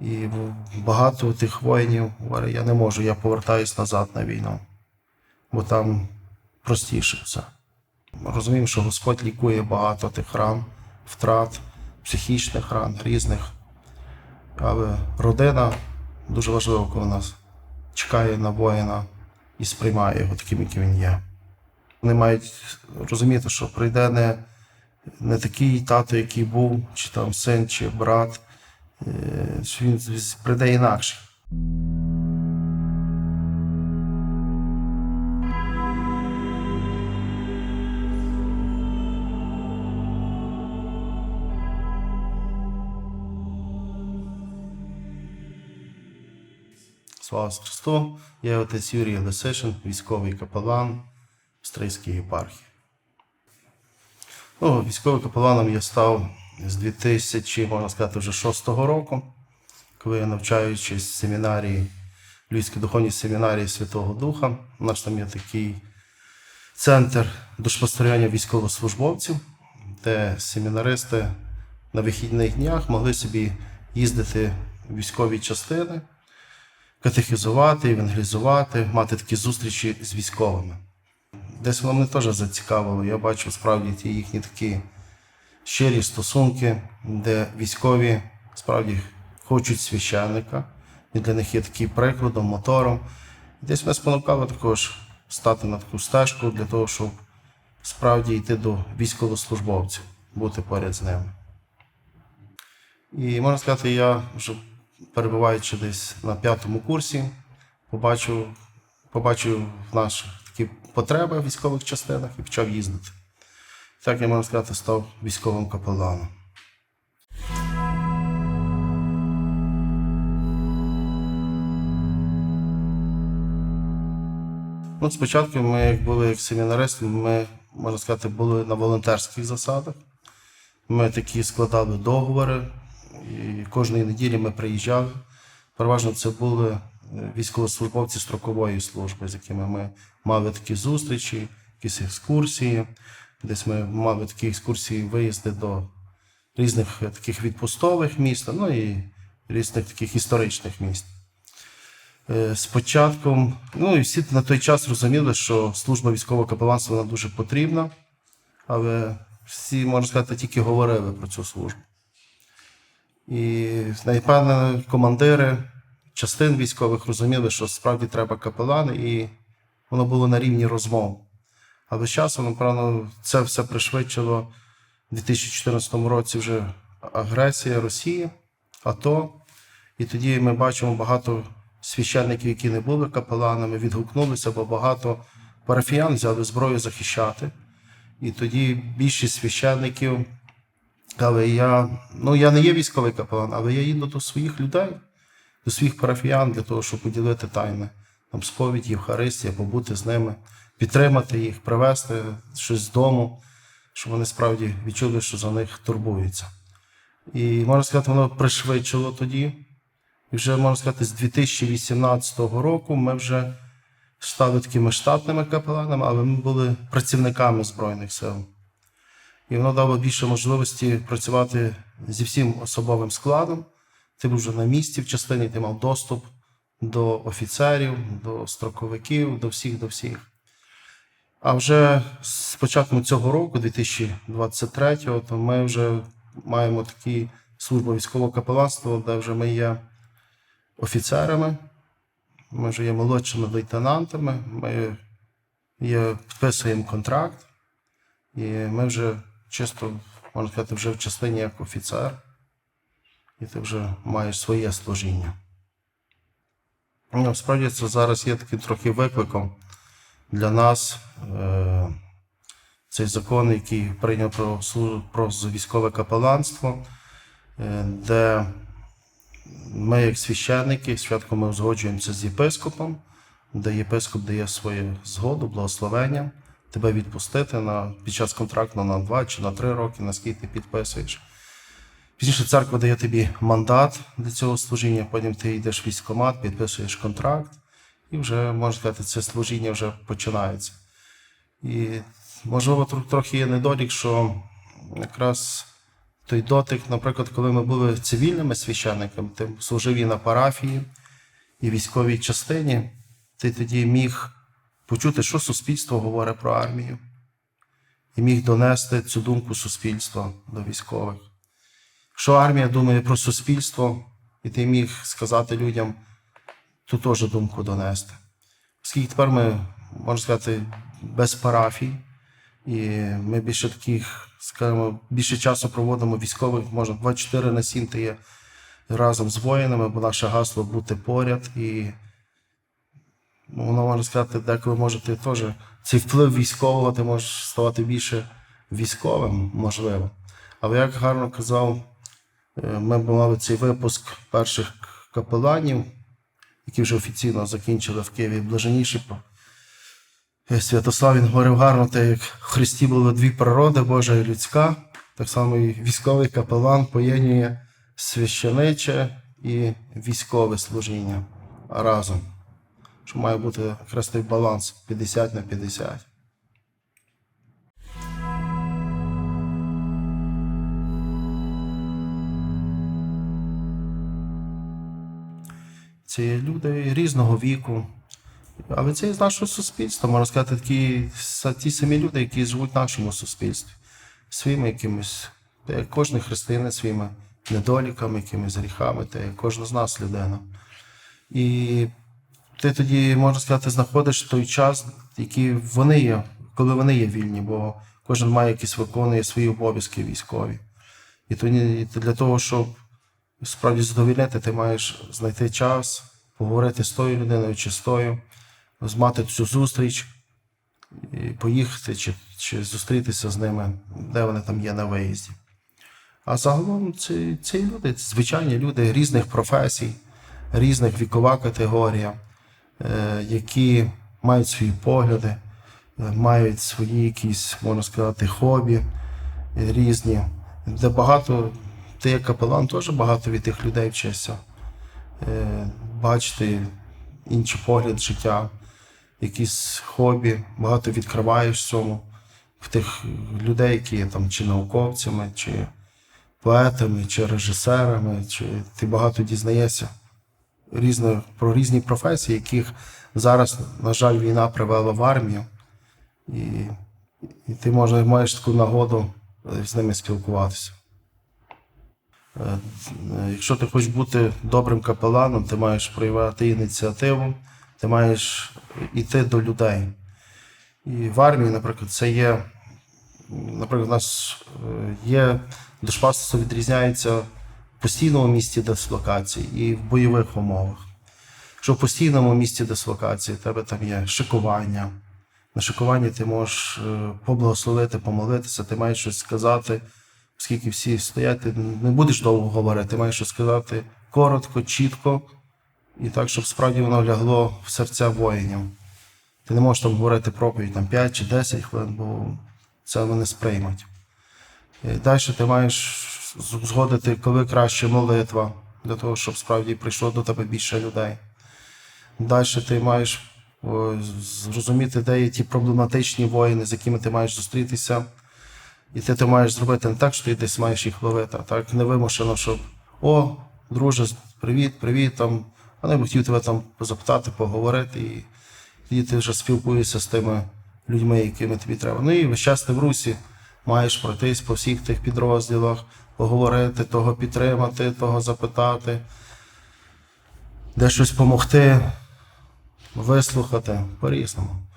І багато тих воїнів говорять, я не можу, я повертаюсь назад на війну, бо там простіше все. Розуміємо, що Господь лікує багато тих ран, втрат, психічних ран, різних. Але родина дуже важлива, коли нас чекає на воїна і сприймає його таким, яким він є. Вони мають розуміти, що прийде не, не такий тато, який був, чи там син, чи брат, що він прийде інакше. Слава Христу! Я отець Юрій Лисишин, військовий капелан Стрийської єпархії. Ну, військовим капеланом я став з 2000, можна сказати, вже 6 року, коли навчаючись в семінарії, Львівській духовній семінарії Святого Духа. У нас там є такий центр душпостерігання військовослужбовців, де семінаристи на вихідних днях могли собі їздити в військові частини катехізувати, евангелізувати, мати такі зустрічі з військовими. Десь воно мене теж зацікавило. Я бачу справді ті їхні такі щирі стосунки, де військові справді хочуть священника, і для них є такий прикладом, мотором. Десь мене спонукало також стати на таку стежку для того, щоб справді йти до військовослужбовців, бути поряд з ними. І можна сказати, я вже перебуваючи десь на п'ятому курсі, побачив, побачив наші такі потреби в військових частинах і почав їздити. Так я можна сказати, став військовим капеланом. Ну, спочатку ми, як були як семінаристи, ми, можна сказати, були на волонтерських засадах. Ми такі складали договори, і кожної неділі ми приїжджали. Переважно це були е, військовослужбовці строкової служби, з якими ми мали такі зустрічі, якісь екскурсії. Десь ми мали такі екскурсії, виїзди до різних е, таких відпустових міст, ну і різних таких історичних міст. Е, Спочатку, ну і всі на той час розуміли, що служба військового капеланства вона дуже потрібна, але всі, можна сказати, тільки говорили про цю службу. І напевно, командири частин військових розуміли, що справді треба капелани, і воно було на рівні розмов. Але з часом, напевно, це все пришвидшило у 2014 році вже агресія Росії, АТО. І тоді ми бачимо багато священників, які не були капеланами, відгукнулися, бо багато парафіян взяли зброю захищати. І тоді більшість священників але я, ну, я не є військовий капелан, але я їду до своїх людей, до своїх парафіян для того, щоб поділити тайни, там, сповідь, Євхаристія, побути з ними, підтримати їх, привезти щось з дому, щоб вони справді відчули, що за них турбуються. І можна сказати, воно пришвидшило тоді. І вже, можна сказати, з 2018 року ми вже стали такими штатними капеланами, але ми були працівниками Збройних сил і воно дало більше можливості працювати зі всім особовим складом. Ти був вже на місці в частині, ти мав доступ до офіцерів, до строковиків, до всіх, до всіх. А вже з початком цього року, 2023-го, то ми вже маємо такі службу військового капеланства, де вже ми є офіцерами, ми вже є молодшими лейтенантами, ми є, підписуємо контракт. І ми вже чисто, можна сказати, вже в частині як офіцер, і ти вже маєш своє служіння. Ну, справді це зараз є таким трохи викликом для нас. Е- цей закон, який прийняв про, про військове капеланство, е, де ми, як священники, святко ми узгоджуємося з єпископом, де єпископ дає свою згоду, благословення, тебе відпустити на, під час контракту на 2 чи на 3 роки, наскільки ти підписуєш. Пізніше церква дає тобі мандат для цього служіння, потім ти йдеш в військкомат, підписуєш контракт, і вже, можна сказати, це служіння вже починається. І можливо, тр- трохи є недолік, що якраз той дотик, наприклад, коли ми були цивільними священниками, ти служив і на парафії, і військовій частині, ти тоді міг почути, що суспільство говорить про армію, і міг донести цю думку суспільства до військових. Що армія думає про суспільство, і ти міг сказати людям ту теж думку донести. Оскільки тепер ми, можна сказати, без парафій, і ми більше таких, скажімо, більше часу проводимо військових, може 24 на 7 ти є разом з воїнами, бо наше гасло бути поряд. І ну, воно можна сказати, деколи може ти теж цей вплив військового, ти можеш ставати більше військовим, можливо. Але як гарно казав, е, ми мали цей випуск перших капеланів, які вже офіційно закінчили в Києві блаженніші. Е, Святослав він говорив гарно, те, як в Христі було дві природи, Божа і людська. Так само і військовий капелан поєднує священиче і військове служіння разом. Що має бути якраз баланс 50 на 50. Це є люди різного віку. Але це з нашого суспільства, можна сказати, такі ті самі люди, які живуть в нашому суспільстві, своїми якимись, як кожен християнин своїми недоліками, якимись гріхами, та як кожна з нас людина. І ти тоді, можна сказати, знаходиш той час, який вони є, коли вони є вільні, бо кожен має якісь виконує свої обов'язки військові. І тоді для того, щоб справді задовільнити, ти маєш знайти час, поговорити з тою людиною чи з тою, мати цю зустріч, і поїхати чи, чи зустрітися з ними, де вони там є на виїзді. А загалом це, це люди, звичайні люди різних професій, різних вікова категорія, е, які мають свої погляди, е, мають свої якісь, можна сказати, хобі е, різні. Де багато, ти як капелан теж багато від тих людей вчишся. Е, бачити інший погляд життя, якісь хобі, багато відкриваєш в цьому в тих людей, які є там чи науковцями, чи поетами, чи режисерами, чи ти багато дізнаєшся різно, про різні професії, яких зараз, на жаль, війна привела в армію. І, і ти може, маєш таку нагоду е, з ними спілкуватися. Е, Якщо ти хочеш бути добрим капеланом, ти маєш проявляти ініціативу, ти маєш йти до людей. І в армії, наприклад, це є, наприклад, у нас е, є душпастерство відрізняється в постійному місці дислокації і в бойових умовах. Що в постійному місці дислокації в тебе там є шикування. На шикуванні ти можеш е, поблагословити, помолитися, ти маєш щось сказати, оскільки всі стоять, ти не будеш довго говорити, ти маєш щось сказати коротко, чітко, і так, щоб справді воно лягло в серця воїнів. Ти не можеш там говорити проповідь там, 5 чи 10 хвилин, бо це вони сприймуть. Далі ти маєш згодити, коли краще молитва, для того, щоб справді прийшло до тебе більше людей. Далі ти маєш зрозуміти, де є ті проблематичні воїни, з якими ти маєш зустрітися. І ти, ти маєш зробити не так, що ти десь маєш їх ловити, а так невимушено, щоб о, друже, привіт, привіт. там. Вони б хотів тебе там запитати, поговорити, і тоді ти вже спілкуєшся з тими людьми, якими тобі треба. Ну і весь час ти в русі маєш пройтись по всіх тих підрозділах, поговорити, того підтримати, того запитати, де щось допомогти, вислухати по-різному.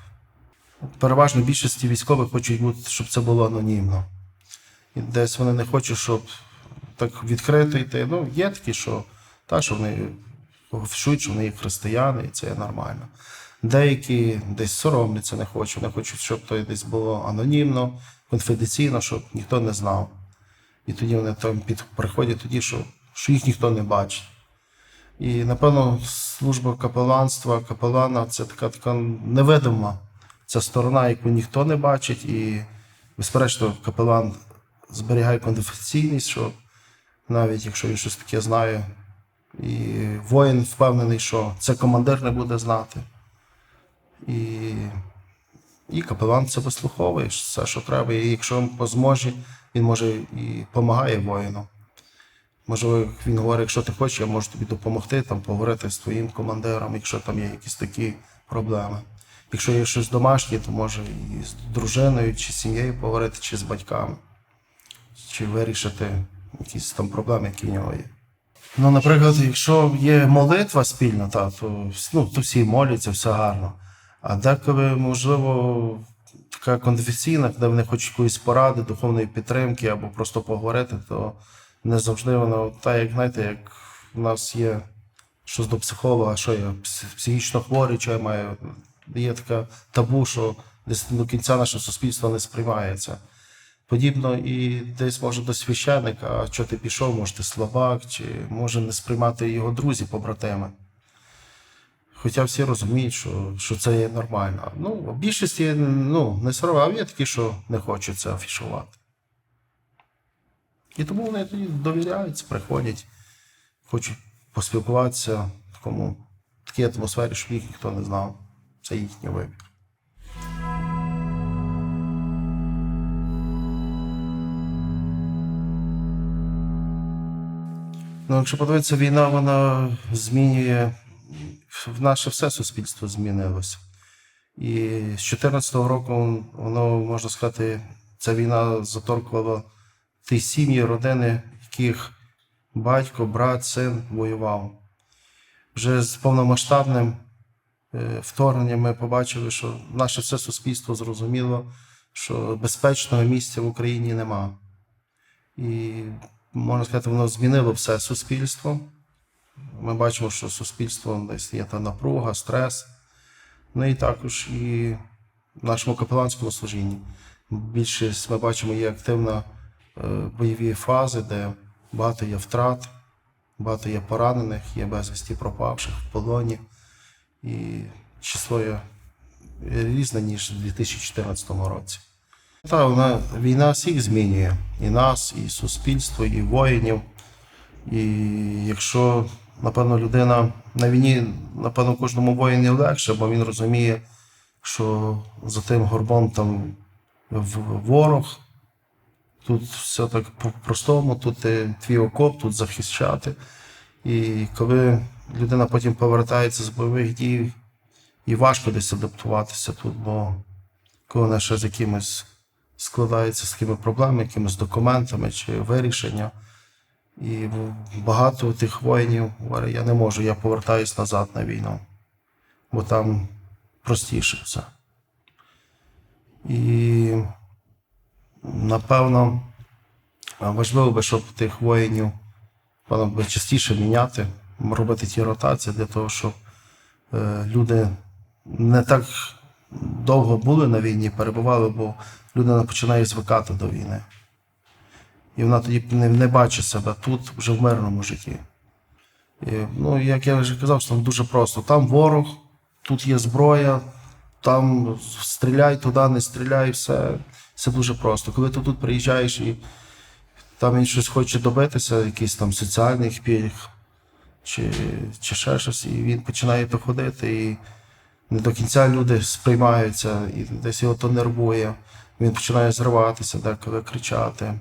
Переважно більшості військових хочуть бути, щоб це було анонімно. І десь вони не хочуть, щоб так відкрито йти. Ну, є такі, що, та, що вони вчуть, що вони є християни, і це є нормально. Деякі десь соромляться, не хочуть, вони хочуть, щоб то десь було анонімно, конфіденційно, щоб ніхто не знав. І тоді вони там під, приходять тоді, що, що їх ніхто не бачить. І, напевно, служба капеланства, капелана це така така невидима ця сторона, яку ніхто не бачить, і, безперечно, капелан зберігає конфіденційність, що навіть якщо він щось таке знає, і воїн впевнений, що це командир не буде знати. І, і капелан це вислуховує все, що треба. І якщо він по зможі він може і допомагає воїну. Можливо, він говорить, якщо ти хочеш, я можу тобі допомогти, там, поговорити з твоїм командиром, якщо там є якісь такі проблеми. Якщо є щось домашнє, то може і з дружиною, чи з сім'єю поговорити, чи з батьками, чи вирішити якісь там проблеми, які в нього є. Ну, наприклад, якщо є молитва спільна, та, то, ну, то всі моляться, все гарно. А деколи, можливо, така конфесійна, де вони хочуть якоїсь поради, духовної підтримки або просто поговорити, то не завжди воно так, як знаєте, як в нас є щось до психолога, що я психічно хворий, що я маю. Є така табу, що десь до кінця наше суспільство не сприймається. Подібно і десь може до священника, а що ти пішов, може ти слабак, чи може не сприймати його друзі, побратими. Хоча всі розуміють, що, що це є нормально. Ну, в більшості ну, не соромно, а є такі, що не хочуть це афішувати. І тому вони тоді довіряються, приходять, хочуть поспілкуватися в такому такій атмосфері, щоб їх ніхто не знав. Це їхній вибір. Ну, якщо подивитися, війна вона змінює в наше все суспільство змінилося. І з 2014 року воно, можна сказати, ця війна заторкувала ті сім'ї, родини, яких батько, брат, син воював. Вже з повномасштабним е, вторгненням ми побачили, що наше все суспільство зрозуміло, що безпечного місця в Україні нема. І можна сказати, воно змінило все суспільство. Ми бачимо, що суспільство десь є та напруга, стрес. Ну і також і в нашому капеланському служінні. Більшість ми бачимо є активна е, бойові фази, де багато є втрат, багато є поранених, є безвісті пропавших в полоні. І число різне, ніж у 2014 році. Та вона війна всіх змінює і нас, і суспільство, і воїнів. І якщо, напевно, людина на війні, напевно, кожному воїні легше, бо він розуміє, що за тим горбом там ворог. Тут все так по-простому, тут е, твій окоп, тут захищати. І коли людина потім повертається з бойових дій, і важко десь адаптуватися тут, бо коли вона ще з якимось складається з такими проблемами, якимись документами чи вирішення. І багато тих воїнів говорять, я не можу, я повертаюсь назад на війну, бо там простіше все. І напевно важливо би, щоб тих воїнів би частіше міняти, робити ті ротації для того, щоб е, люди не так довго були на війні, перебували, бо людина починає звикати до війни. І вона тоді не, бачить себе тут, вже в мирному житті. І, ну, як я вже казав, там дуже просто. Там ворог, тут є зброя, там стріляй туди, не стріляй, все, все дуже просто. Коли ти тут приїжджаєш і там він щось хоче добитися, якийсь там соціальних пільг, чи, чи ще щось, і він починає то ходити, і не до кінця люди сприймаються, і десь його то нервує. Він починає зриватися, деколи кричати.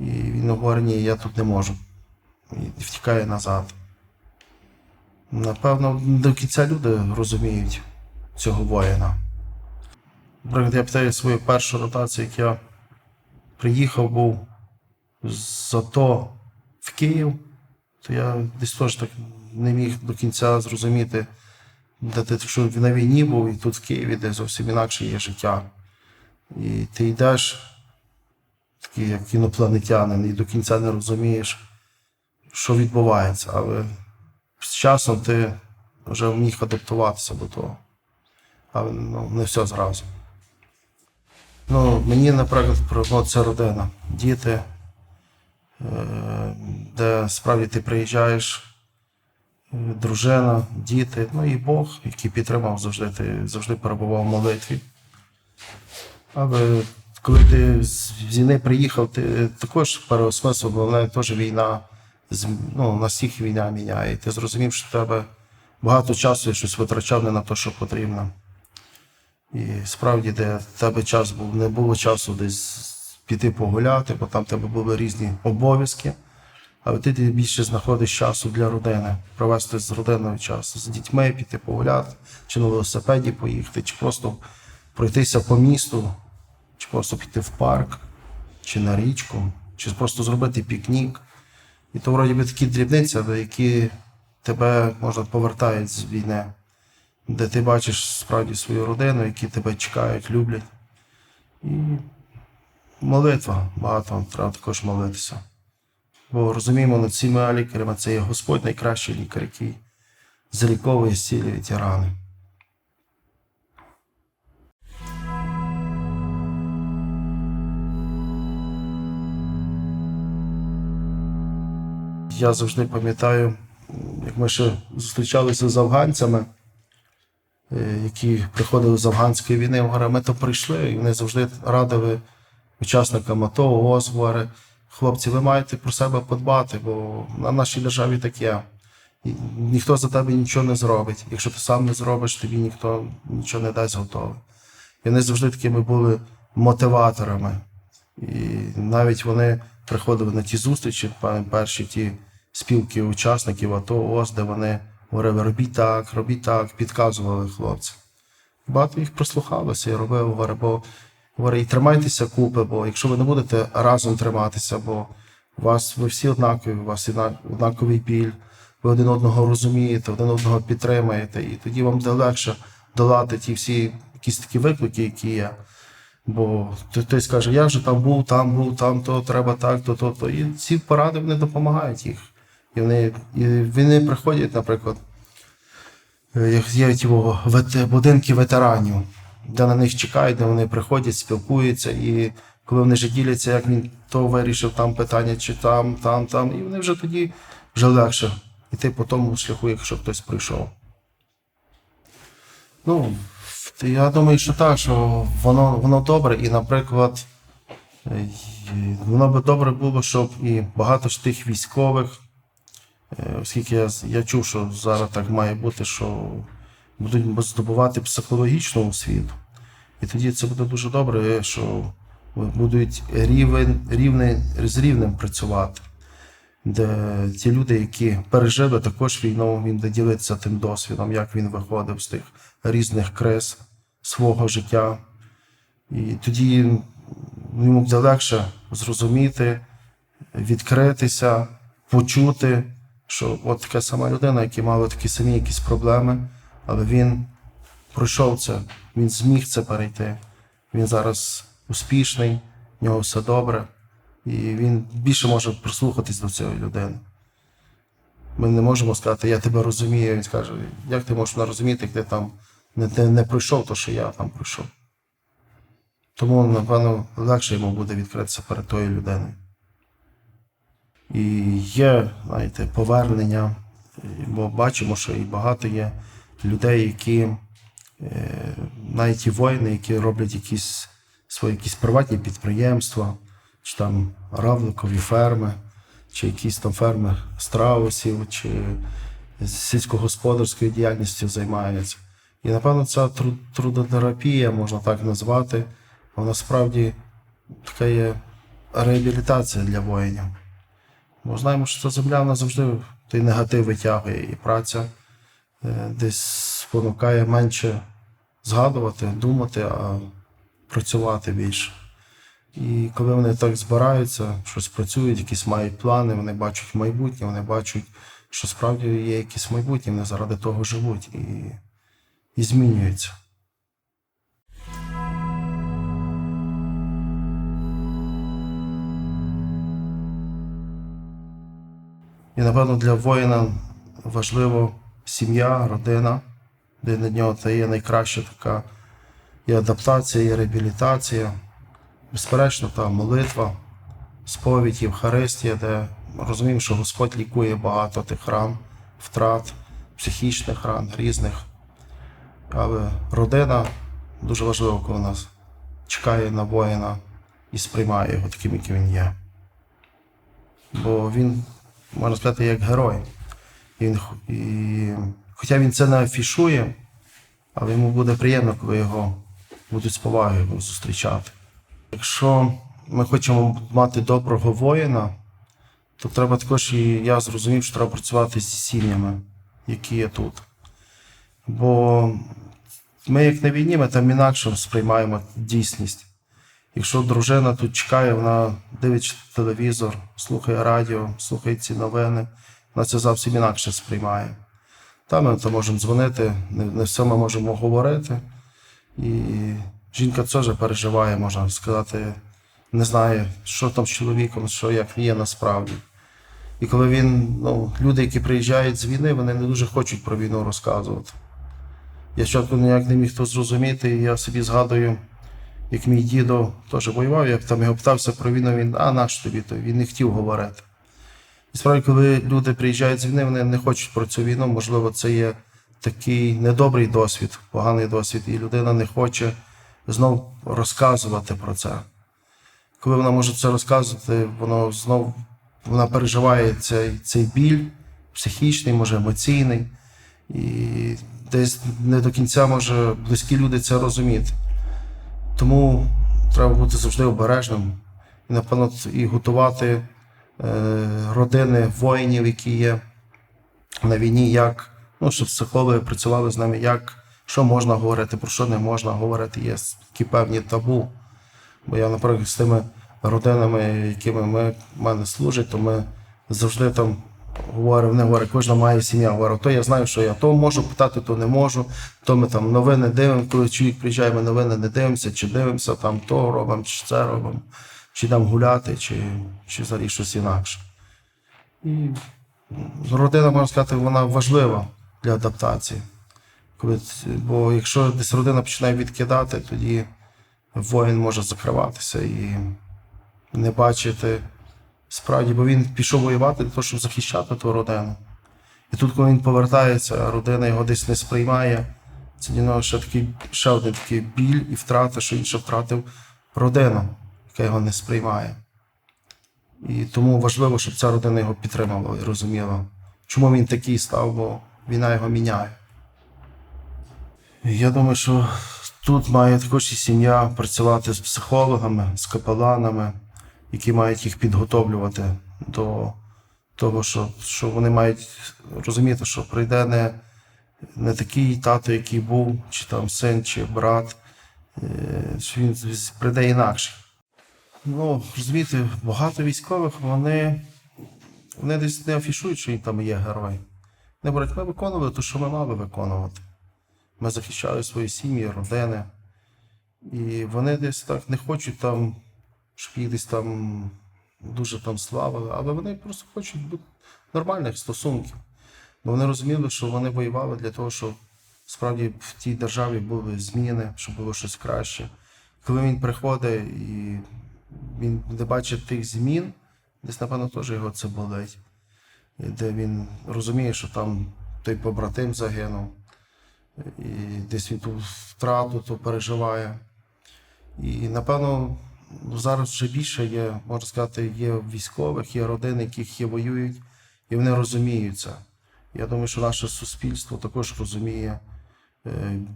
І він говорить, ні, я тут не можу. І втікає назад. Напевно, до кінця люди розуміють цього воїна. Наприклад, я питаю свою першу ротацію, як я приїхав був з АТО в Київ, то я десь теж так не міг до кінця зрозуміти, де ти що на війні був, і тут в Києві, де зовсім інакше є життя. І ти йдеш такий як інопланетянин, і до кінця не розумієш, що відбувається. Але з часом ти вже міг адаптуватися до того. Але ну, не все зразу. Ну, мені, наприклад, ну, це родина, діти, е, де справді ти приїжджаєш, е, дружина, діти, ну і Бог, який підтримав завжди, ти завжди перебував в молитві. Але коли ти з війни приїхав, ти також переосмислив, бо вона теж війна, ну, на всіх війна міняє. Ти зрозумів, що в тебе багато часу я щось витрачав не на те, що потрібно. І справді, де в тебе час був, не було часу десь піти погуляти, бо там в тебе були різні обов'язки. Але ти більше знаходиш часу для родини, провести з родиною час, з дітьми, піти погуляти, чи на велосипеді поїхати, чи просто пройтися по місту, чи просто піти в парк, чи на річку, чи просто зробити пікнік. І то вроді би такі дрібниці, але які тебе можна повертають з війни, де ти бачиш справді свою родину, які тебе чекають, люблять. І молитва, багато треба також молитися. Бо розуміємо, над цими лікарями це є Господь найкращий лікар, який заліковує зцілює ті рани. Я завжди пам'ятаю, як ми ще зустрічалися з афганцями, е, які приходили з афганської війни. Ми то прийшли, і вони завжди радили учасникам АТО, ООС, хлопці, ви маєте про себе подбати, бо на нашій державі таке. Ніхто за тебе нічого не зробить. Якщо ти сам не зробиш, тобі ніхто нічого не дасть готове. І вони завжди такими були мотиваторами. І навіть вони приходили на ті зустрічі, перші ті спілки учасників АТО, ООС, де вони говорили, робіть так, робіть так, підказували хлопцям. Багато їх прислухалося і робив, бо говорить, тримайтеся купи, бо якщо ви не будете разом триматися, бо у вас ви всі однакові, у вас однаковий біль, ви один одного розумієте, один одного підтримуєте, і тоді вам буде легше долати ті всі якісь такі виклики, які є. Бо хто- хтось каже, я вже там був, там був, там то треба так, то, то, то. І ці поради вони допомагають їх. І вони, і вони приходять, наприклад, е, як є ті будинки ветеранів, де на них чекають, де вони приходять, спілкуються, і коли вони вже діляться, як він то вирішив там питання, чи там, там, там, і вони вже тоді вже легше йти по тому шляху, якщо хтось прийшов. Ну, я думаю, що так, що воно, воно добре, і, наприклад, е, воно би добре було, щоб і багато ж тих військових, е, оскільки я, я чув, що зараз так має бути, що будуть здобувати психологічну освіту. І тоді це буде дуже добре, що будуть рівень, рівне, з рівнем працювати. Де ті люди, які пережили також війну, він буде ділитися тим досвідом, як він виходив з тих різних криз свого життя. І тоді йому буде легше зрозуміти, відкритися, почути, що от така сама людина, яка мала такі самі якісь проблеми, але він пройшов це, він зміг це перейти. Він зараз успішний, в нього все добре, і він більше може прислухатись до цієї людини. Ми не можемо сказати, я тебе розумію. Він скаже, як ти можеш мене розуміти, як ти там не, не, не пройшов то, що я там пройшов. Тому, напевно, легше йому буде відкритися перед тою людиною. І є, знаєте, повернення, бо бачимо, що і багато є людей, які навіть і воїни, які роблять якісь свої якісь приватні підприємства, чи там равликові ферми, чи якісь там ферми страусів, чи сільськогосподарською діяльністю займаються. І напевно ця трудотерапія, можна так назвати, вона справді така є реабілітація для воїнів. Бо знаємо, що ця земля вона завжди той негатив витягує, і праця е, десь спонукає менше згадувати, думати, а працювати більше. І коли вони так збираються, щось працюють, якісь мають плани, вони бачать майбутнє, вони бачать, що справді є якесь майбутнє, вони заради того живуть і, і змінюються. І, напевно, для воїна важливо сім'я, родина, де для нього це є найкраща така і адаптація, і реабілітація. Безперечно, та молитва, сповідь, Євхаристія, де розуміємо, що Господь лікує багато тих ран, втрат, психічних ран, різних. Але родина дуже важлива, коли нас чекає на воїна і сприймає його таким, яким він є. Бо він, можна сказати, як герой. І він, і, хоча він це не афішує, але йому буде приємно, коли його будуть з повагою зустрічати. Якщо ми хочемо мати доброго воїна, то треба також і я зрозумів, що треба працювати зі сім'ями, які є тут. Бо ми, як на війні, ми там інакше сприймаємо дійсність. Якщо дружина тут чекає, вона дивиться телевізор, слухає радіо, слухає ці новини, вона це зовсім інакше сприймає. Там ми то можемо дзвонити, не, не все ми можемо говорити. І жінка теж переживає, можна сказати, не знає, що там з чоловіком, що як є насправді. І коли він, ну, люди, які приїжджають з війни, вони не дуже хочуть про війну розказувати. Я спочатку ніяк не міг то зрозуміти, і я собі згадую, як мій дідо теж воював, я там його питався про війну, він, а наш тобі то, він не хотів говорити. І справді, коли люди приїжджають з війни, вони не хочуть про цю війну, можливо, це є такий недобрий досвід, поганий досвід, і людина не хоче знов розказувати про це. Коли вона може це розказувати, воно знов вона переживає цей, цей біль психічний, може емоційний, і десь не до кінця може близькі люди це розуміти. Тому треба бути завжди обережним і, напевно, і готувати родини воїнів, які є на війні, як ну, щоб психологи працювали з нами, як що можна говорити, про що не можна говорити. Є такі певні табу. Бо я, наприклад, з тими родинами, якими ми в мене служать, то ми завжди там говоримо, не говорять, кожна має сім'я. Говорю, то я знаю, що я то можу питати, то не можу. То ми там новини дивимо, коли чоловік приїжджає, ми новини не дивимося, чи дивимося там то робимо, чи це робимо, чи там гуляти, чи, чи взагалі щось інакше. І родина, можна сказати, вона важлива для адаптації. Бо якщо десь родина починає відкидати, тоді воїн може закриватися і не бачити справді, бо він пішов воювати для того, щоб захищати ту родину. І тут, коли він повертається, родина його десь не сприймає. Це для ще такий ще один такий біль і втрата, що він ще втратив родину, яка його не сприймає. І тому важливо, щоб ця родина його підтримувала і розуміла, чому він такий став, бо війна його міняє. Я думаю, що тут має також і сім'я працювати з психологами, з капеланами, які мають їх підготовлювати до того, що, що вони мають розуміти, що прийде не, не такий тато, який був, чи там син, чи брат, е, що він прийде інакше. Ну, розумієте, багато військових вони, вони десь не афішують, що їм там є герой. Не говорять, ми виконували те, що ми мали виконувати. Ми захищали свої сім'ї, родини. І вони десь так не хочуть там, щоб їх десь там дуже там славили, але вони просто хочуть бути нормальних стосунків. Бо вони розуміли, що вони воювали для того, щоб справді в тій державі були зміни, щоб було щось краще. Коли він приходить і він не бачить тих змін, десь, напевно, теж його це болить. Де він розуміє, що там той побратим загинув, і десь він ту втрату то переживає. І напевно зараз вже більше є, можна сказати, є військових, є родин, яких є воюють, і вони розуміють це. Я думаю, що наше суспільство також розуміє е,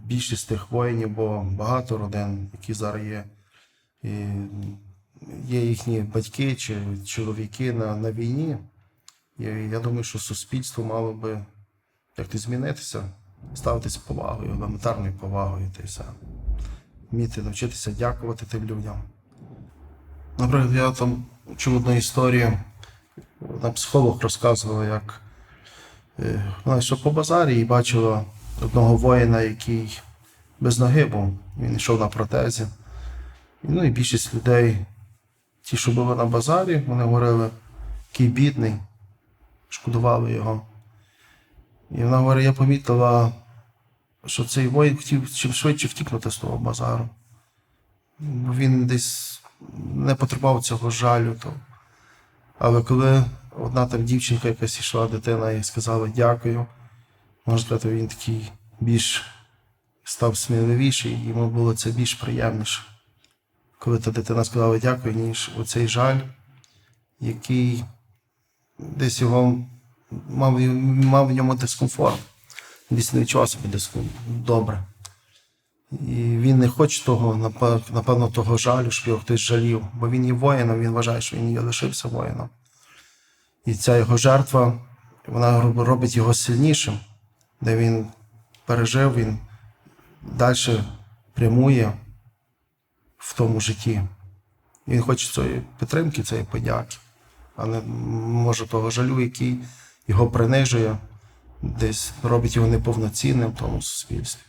більшість тих воїнів, бо багато родин, які зараз є, і є їхні батьки чи чоловіки на, на війні. І я думаю, що суспільство мало би як-то змінитися, ставитися повагою, елементарною повагою та й все. Вміти навчитися дякувати тим людям. Наприклад, я там чув одну історію, там психолог розказував, як е, вона йшла по базарі і бачила одного воїна, який без ноги був. Він йшов на протезі. Ну і більшість людей, ті, що були на базарі, вони говорили, який бідний, шкодували його. І вона говорить, я помітила, що цей воїн хотів чим швидше втікнути з того базару. Бо Він десь не потребував цього жалю. То. Але коли одна там дівчинка якась йшла, дитина, і сказала дякую, можна сказати, він такий більш став сміливіший, і йому було це більш приємніше. Коли та дитина сказала дякую, ніж оцей жаль, який десь його мав, мав в ньому дискомфорт. Десь не відчував себе диском- добре. І він не хоче того, напевно, того жалю, щоб його хтось жалів, бо він є воїном, він вважає, що він є лишився воїном. І ця його жертва, вона робить його сильнішим, де він пережив, він далі прямує в тому житті. Він хоче цієї підтримки, цієї подяки, Але може того жалю, який його принижує, десь робить його неповноцінним в тому суспільстві.